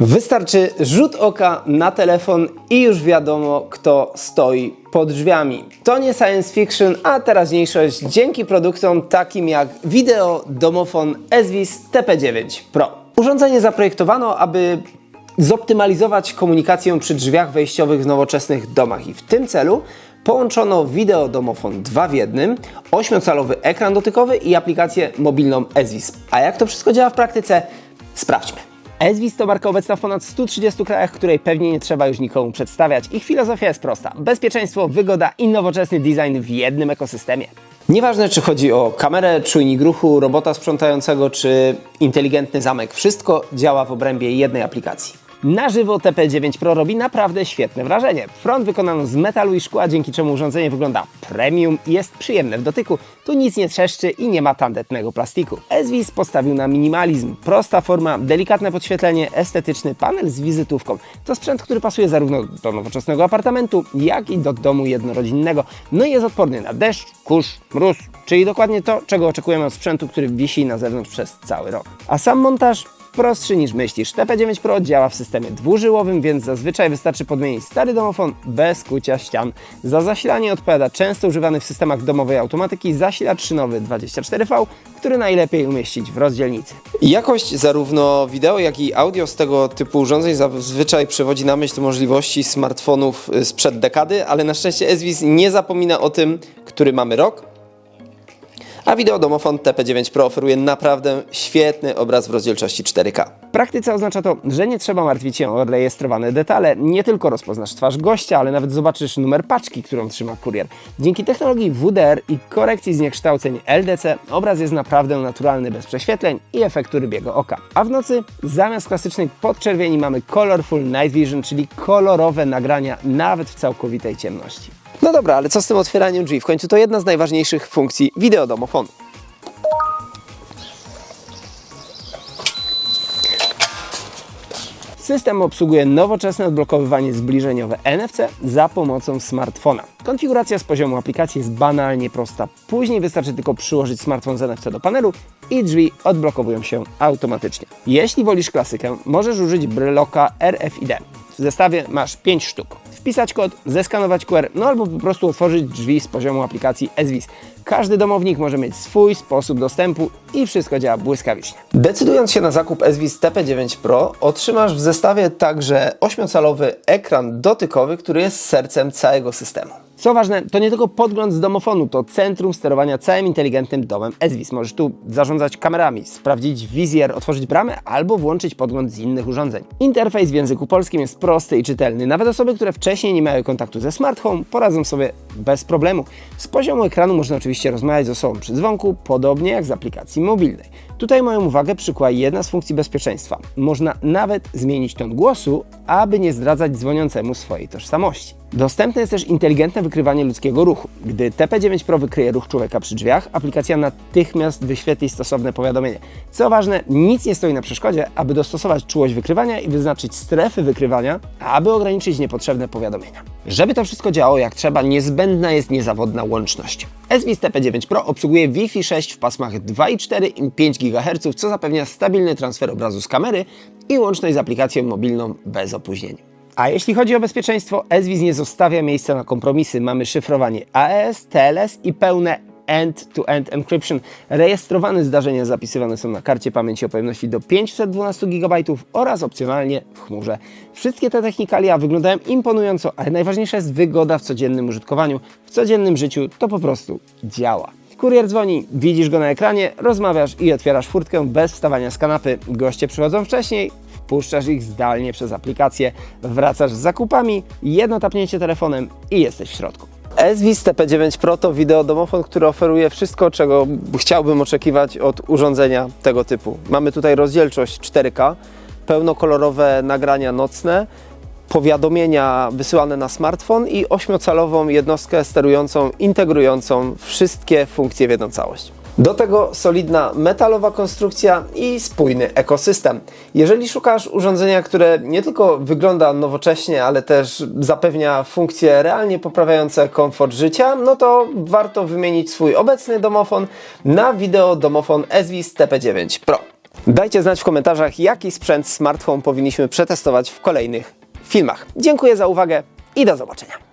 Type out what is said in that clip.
Wystarczy rzut oka na telefon i już wiadomo, kto stoi pod drzwiami. To nie science fiction, a teraźniejszość dzięki produktom takim jak wideo domofon Esvis TP9 Pro. Urządzenie zaprojektowano, aby zoptymalizować komunikację przy drzwiach wejściowych w nowoczesnych domach i w tym celu połączono wideo domofon 2 w jednym, 8-calowy ekran dotykowy i aplikację mobilną Esvis. A jak to wszystko działa w praktyce? Sprawdźmy. Esvis to marka obecna w ponad 130 krajach, której pewnie nie trzeba już nikomu przedstawiać. Ich filozofia jest prosta. Bezpieczeństwo, wygoda i nowoczesny design w jednym ekosystemie. Nieważne, czy chodzi o kamerę, czujnik ruchu, robota sprzątającego, czy inteligentny zamek, wszystko działa w obrębie jednej aplikacji. Na żywo TP9 Pro robi naprawdę świetne wrażenie. Front wykonano z metalu i szkła, dzięki czemu urządzenie wygląda premium i jest przyjemne w dotyku. Tu nic nie trzeszczy i nie ma tandetnego plastiku. Esvis postawił na minimalizm. Prosta forma, delikatne podświetlenie, estetyczny panel z wizytówką. To sprzęt, który pasuje zarówno do nowoczesnego apartamentu, jak i do domu jednorodzinnego. No i jest odporny na deszcz, kurz, mróz, czyli dokładnie to, czego oczekujemy od sprzętu, który wisi na zewnątrz przez cały rok. A sam montaż prostszy niż myślisz. TP9 Pro działa w systemie dwużyłowym, więc zazwyczaj wystarczy podmienić stary domofon bez kucia ścian. Za zasilanie odpowiada często używany w systemach domowej automatyki zasilacz szynowy 24V, który najlepiej umieścić w rozdzielnicy. Jakość zarówno wideo, jak i audio z tego typu urządzeń zazwyczaj przywodzi na myśl możliwości smartfonów sprzed dekady, ale na szczęście Esvis nie zapomina o tym, który mamy rok, a wideo domofon TP9 Pro oferuje naprawdę świetny obraz w rozdzielczości 4K. W praktyce oznacza to, że nie trzeba martwić się o rejestrowane detale. Nie tylko rozpoznasz twarz gościa, ale nawet zobaczysz numer paczki, którą trzyma kurier. Dzięki technologii WDR i korekcji zniekształceń LDC obraz jest naprawdę naturalny bez prześwietleń i efektu rybiego oka. A w nocy zamiast klasycznej podczerwieni mamy Colorful Night Vision, czyli kolorowe nagrania nawet w całkowitej ciemności. No dobra, ale co z tym otwieraniem drzwi? W końcu to jedna z najważniejszych funkcji wideodomofonu. System obsługuje nowoczesne odblokowywanie zbliżeniowe NFC za pomocą smartfona. Konfiguracja z poziomu aplikacji jest banalnie prosta. Później wystarczy tylko przyłożyć smartfon z NFC do panelu i drzwi odblokowują się automatycznie. Jeśli wolisz klasykę, możesz użyć bryloka RFID. W zestawie masz 5 sztuk. Wpisać kod, zeskanować QR, no albo po prostu otworzyć drzwi z poziomu aplikacji SWIS. Każdy domownik może mieć swój sposób dostępu i wszystko działa błyskawicznie. Decydując się na zakup SWIS TP9 Pro, otrzymasz w zestawie także 8-calowy ekran dotykowy, który jest sercem całego systemu. Co ważne, to nie tylko podgląd z domofonu, to centrum sterowania całym inteligentnym domem Esvis. Możesz tu zarządzać kamerami, sprawdzić wizjer, otworzyć bramę albo włączyć podgląd z innych urządzeń. Interfejs w języku polskim jest prosty i czytelny. Nawet osoby, które wcześniej nie miały kontaktu ze smart home, poradzą sobie bez problemu. Z poziomu ekranu można oczywiście rozmawiać z osobą przy dzwonku, podobnie jak z aplikacji mobilnej. Tutaj moją uwagę przykuła jedna z funkcji bezpieczeństwa. Można nawet zmienić ton głosu, aby nie zdradzać dzwoniącemu swojej tożsamości. Dostępne jest też inteligentne wykrywanie ludzkiego ruchu. Gdy TP9 Pro wykryje ruch człowieka przy drzwiach, aplikacja natychmiast wyświetli stosowne powiadomienie. Co ważne, nic nie stoi na przeszkodzie, aby dostosować czułość wykrywania i wyznaczyć strefy wykrywania, aby ograniczyć niepotrzebne powiadomienia. Żeby to wszystko działało jak trzeba, niezbędna jest niezawodna łączność. SWIS TP9 Pro obsługuje Wi-Fi 6 w pasmach 2,4 i 5 GHz, co zapewnia stabilny transfer obrazu z kamery i łączność z aplikacją mobilną bez opóźnień. A jeśli chodzi o bezpieczeństwo, SWIS nie zostawia miejsca na kompromisy. Mamy szyfrowanie AES, TLS i pełne end-to-end encryption. Rejestrowane zdarzenia zapisywane są na karcie pamięci o pojemności do 512 GB oraz opcjonalnie w chmurze. Wszystkie te technikalia wyglądają imponująco, ale najważniejsza jest wygoda w codziennym użytkowaniu. W codziennym życiu to po prostu działa. Kurier dzwoni, widzisz go na ekranie, rozmawiasz i otwierasz furtkę bez wstawania z kanapy. Goście przychodzą wcześniej, wpuszczasz ich zdalnie przez aplikację, wracasz z zakupami, jedno tapnięcie telefonem i jesteś w środku. SWIS TP9 Pro to wideo domofon, który oferuje wszystko, czego chciałbym oczekiwać od urządzenia tego typu. Mamy tutaj rozdzielczość 4K, pełnokolorowe nagrania nocne, powiadomienia wysyłane na smartfon i 8-calową jednostkę sterującą, integrującą wszystkie funkcje w jedną całość. Do tego solidna metalowa konstrukcja i spójny ekosystem. Jeżeli szukasz urządzenia, które nie tylko wygląda nowocześnie, ale też zapewnia funkcje realnie poprawiające komfort życia, no to warto wymienić swój obecny domofon na wideo domofon Esvis TP9 Pro. Dajcie znać w komentarzach, jaki sprzęt smart home powinniśmy przetestować w kolejnych filmach. Dziękuję za uwagę i do zobaczenia.